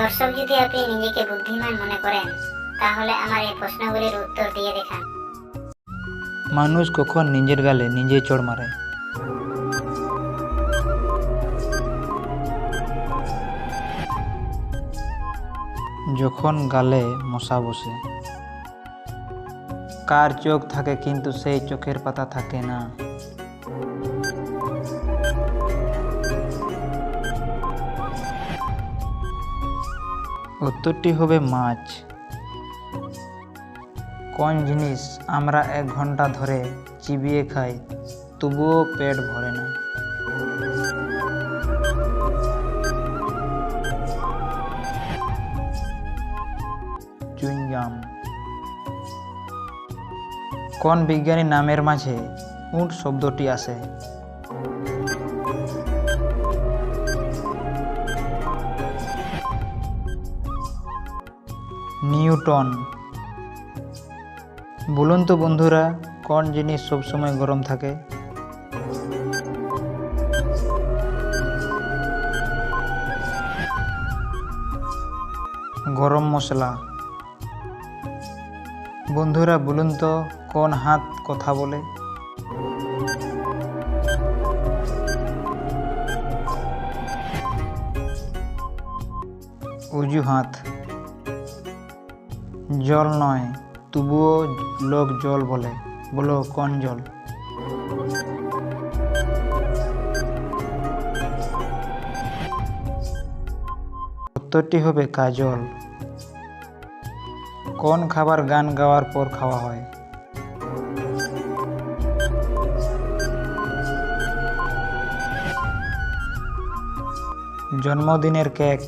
দর্শক যদি আপনি নিজেকে বুদ্ধিমান মনে করেন, তাহলে আমার এই প্রশ্নগুলির উত্তর দিয়ে দেখান। মানুষ কখন নিজের গালে নিজেই চড় মারে। যখন গালে মশা বসে, কার চোখ থাকে কিন্তু সেই চোখের পাতা থাকে না। উত্তরটি হবে মাছ। কোন জিনিস আমরা এক ঘণ্টা ধরে চিবিয়ে খাই, তবুও পেট ভরে না? চুইংগাম। কোন বিজ্ঞানী নামের মাঝে উট শব্দটি আসে নিউটন। বলুন তো বন্ধুরা, কোন জিনিস সবসময় গরম থাকে? গরম মশলা। বন্ধুরা, বলুন তো, কোন হাত কথা বলে? অজুহাত জল নয়, তবুও লোক জল বলে, বলো কোন জল? উত্তরটি হবে কাজল। কোন খাবার গান গাওয়ার পর খাওয়া হয়? জন্মদিনের কেক।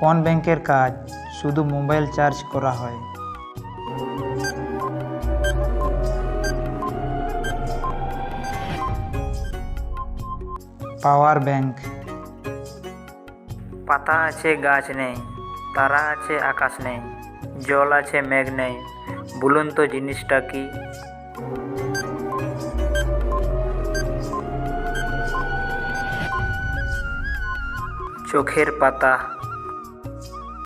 কোন ব্যাংকের কাজ? শুধু মোবাইল চার্জ করা হয়। Power bank. পাতা আছে, গাছ নেই, তারা আছে, আকাশ নেই, জল আছে, মেঘ নেই। বলুন তো জিনিসটা কি? চোখের পাতা।